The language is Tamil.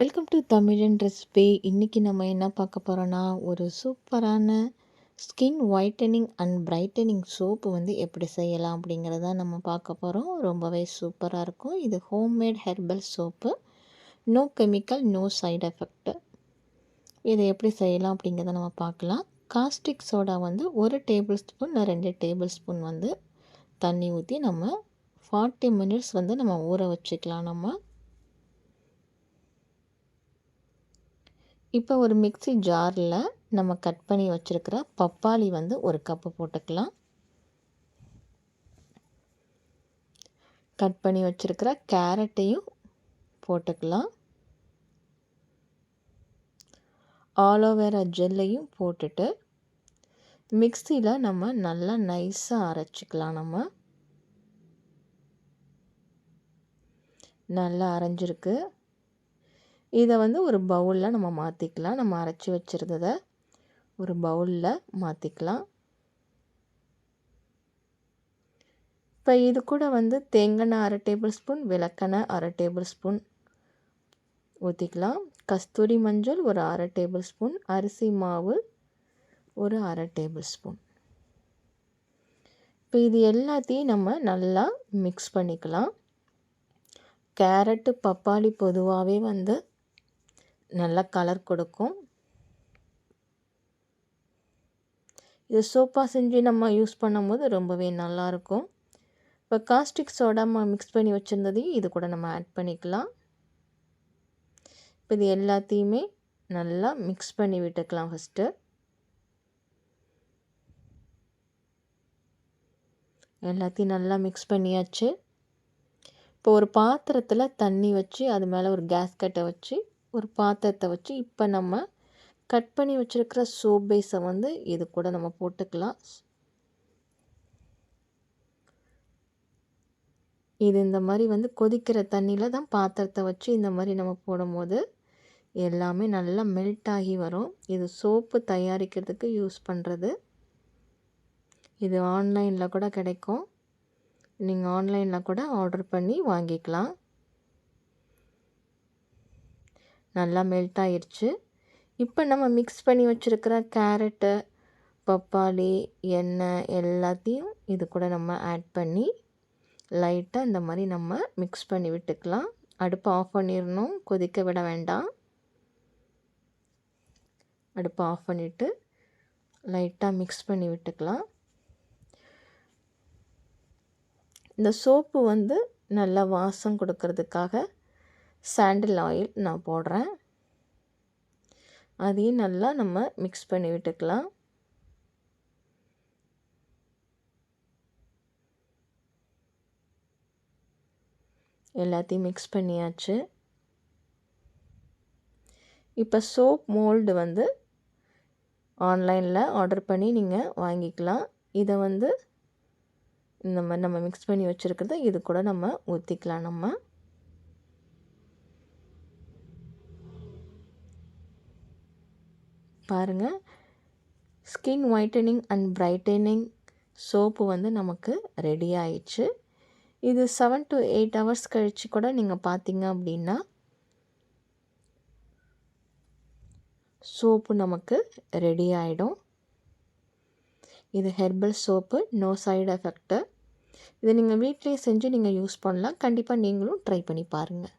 வெல்கம் டு தமிழன் ரெசிபி இன்றைக்கி நம்ம என்ன பார்க்க போகிறோன்னா ஒரு சூப்பரான skin whitening and brightening soap வந்து எப்படி செய்யலாம் அப்படிங்கிறத நம்ம பார்க்க போகிறோம் ரொம்பவே சூப்பராக இருக்கும். இது homemade herbal soap no chemical no side effect இதை எப்படி செய்யலாம் அப்படிங்கிறத நம்ம பார்க்கலாம். காஸ்டிக் சோடா வந்து ஒரு டேபிள் ஸ்பூன் ரெண்டு டேபிள் ஸ்பூன் வந்து தண்ணி ஊற்றி நம்ம ஃபார்ட்டி மினிட்ஸ் வந்து நம்ம ஊற வச்சுக்கலாம் நம்ம. இப்போ ஒரு மிக்சி ஜாரில் நம்ம கட் பண்ணி வச்சுருக்கிற பப்பாளி வந்து ஒரு கப்பு போட்டுக்கலாம். கட் பண்ணி வச்சுருக்கிற கேரட்டையும் போட்டுக்கலாம். ஆலோவேரா ஜெல்லையும் போட்டுட்டு மிக்சியில் நம்ம நல்லா நைஸாக அரைச்சிக்கலாம் நம்ம. நல்லா அரைஞ்சிருக்கு. இதை வந்து ஒரு பவுலில் நம்ம மாற்றிக்கலாம் நம்ம அரைச்சி வச்சுருந்ததை ஒரு பவுலில் மாற்றிக்கலாம் இப்போ இது கூட வந்து தேங்காய் அரை டேபிள் ஸ்பூன் விளக்கெண்ணெய் அரை டேபிள் ஸ்பூன் ஊற்றிக்கலாம் கஸ்தூரி மஞ்சள் ஒரு அரை டேபிள் ஸ்பூன் அரிசி மாவு ஒரு அரை டேபிள் ஸ்பூன் இப்போ இது எல்லாத்தையும் நம்ம நல்லா மிக்ஸ் பண்ணிக்கலாம். கேரட்டு பப்பாளி பொதுவாகவே வந்து நல்ல கலர் கொடுக்கும். இது சோப்பாக செஞ்சு நம்ம யூஸ் பண்ணும்போது ரொம்பவே நல்லாயிருக்கும் இப்போ காஸ்டிக் சோடா மிக்ஸ் பண்ணி வச்சுருந்ததையும் இது கூட நம்ம ஆட் பண்ணிக்கலாம். இப்போ இது எல்லாத்தையுமே நல்லா மிக்ஸ் பண்ணி விட்டுக்கலாம் ஃபஸ்ட்டு எல்லாத்தையும் நல்லா மிக்ஸ் பண்ணியாச்சு. இப்போ ஒரு பாத்திரத்தில் தண்ணி வச்சு அது மேலே ஒரு கேஸ் கட்டை வச்சு ஒரு பாத்திரத்தை வச்சு இப்போ நம்ம கட் பண்ணி வச்சுருக்கிற சோப் பேஸை வந்து இது கூட நம்ம போட்டுக்கலாம். இது இந்த மாதிரி வந்து கொதிக்கிற தண்ணியில் தான் பாத்திரத்தை வச்சு இந்த மாதிரி நம்ம போடும்போது எல்லாமே நல்லா மெல்ட் ஆகி வரும். இது சோப்பு தயாரிக்கிறதுக்கு யூஸ் பண்ணுறது இது ஆன்லைனில் கூட கிடைக்கும். நீங்கள் ஆன்லைனில் கூட ஆர்டர் பண்ணி வாங்கிக்கலாம். நல்லா மெல்ட் ஆயிடுச்சு இப்போ நம்ம மிக்ஸ் பண்ணி வச்சுருக்கிற கேரட்டு பப்பாளி எண்ணெய் எல்லாத்தையும் இது கூட நம்ம ஆட் பண்ணி லைட்டாக இந்த மாதிரி நம்ம மிக்ஸ் பண்ணி விட்டுக்கலாம். அடுப்பை ஆஃப் பண்ணிடணும். கொதிக்க விட வேண்டாம். அடுப்பை ஆஃப் பண்ணிவிட்டு லைட்டாக மிக்ஸ் பண்ணி விட்டுக்கலாம். இந்த சோப்பு வந்து நல்லா வாசம் கொடுக்கறதுக்காக சாண்டில் ஆயில் நான் போடுறேன். அதையும் நல்லா நம்ம மிக்ஸ் பண்ணி விட்டுக்கலாம். எல்லாத்தையும் மிக்ஸ் பண்ணியாச்சு. இப்போ சோப் மோல்டு வந்து ஆன்லைனில் ஆர்டர் பண்ணி நீங்கள் வாங்கிக்கலாம். இதை வந்து இந்த மாதிரி நம்ம மிக்ஸ் பண்ணி வச்சுருக்கிறத இது கூட நம்ம ஊற்றிக்கலாம் நம்ம. பாருங்கள் skin whitening and brightening soap வந்து நமக்கு ரெடி ஆயிடுச்சு. இது செவன் டு எயிட் ஹவர்ஸ் கழித்து கூட நீங்கள் பார்த்தீங்க அப்படின்னா சோப்பு நமக்கு ரெடி ஆகிடும் இது herbal soap no side effect இதை நீங்கள் வீட்லேயே செஞ்சு நீங்கள் யூஸ் பண்ணலாம். கண்டிப்பாக நீங்களும் ட்ரை பண்ணி பாருங்கள்